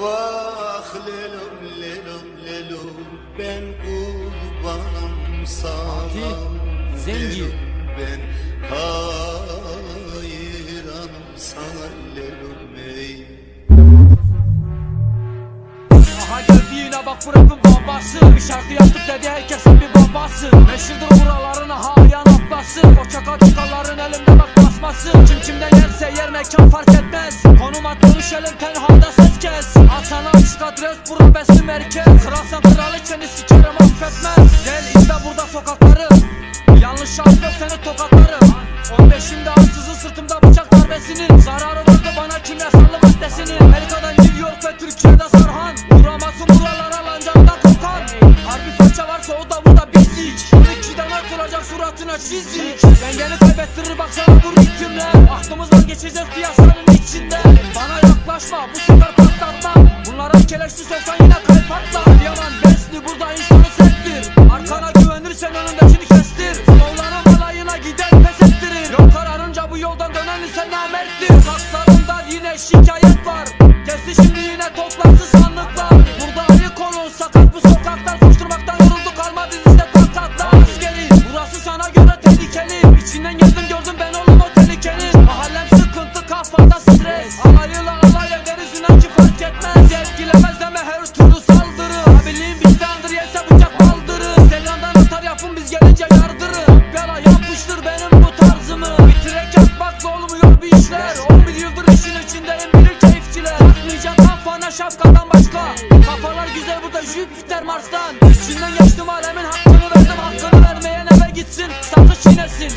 Vah lelum lelum lelum. Ben kurbanım sana Zengi. Ben hayranım sana lelum ey. Aha geldi yine bak bu rapin babası. Bir şarkı yaptık dedi herkesin bir babası. Meşhurdur buralarına hayan ablası O çakal çakalların elinde bak basması Kim kimden yerse yer mekan fark etmez. Konum at görüşelim tenhada ses kes Al sana açık adres bura besi merkez Kralsan kraliçeni sikerim affetmez. Gel izle burada sokakları. Yanlış yok seni tokatlarım 15'imde ansızın sırtımda bıçak darbesinin. Zararı vardı bana kimyasallı maddesinin. Amerika'dan New York ve Türkiye'de Sarhan. Vuramazsın buralara lancanda kokan. Harbi fırça varsa o da burada bizik 12'den atılacak suratına çizik. Dengeni kaybettirir baksana bu ritimle Aklımızdan geçeceğiz piyasanın soksan yine kalp atla Yaman besli burada insanı serttir Arkana güvenirsen önündekini kestir. Yolların alayına gider pes ettirir. Yol kararınca bu yoldan dönen insan namerttir. Sokaklarında yine şikayet içindeyim bilir keyifçiler. Takmayacağım kafana şapkadan başka. Kafalar güzel burada Jüpiter Mars'tan. İçinden geçtim alemin hakkını verdim Hakkını vermeyen eve gitsin. Sakız çiğnesin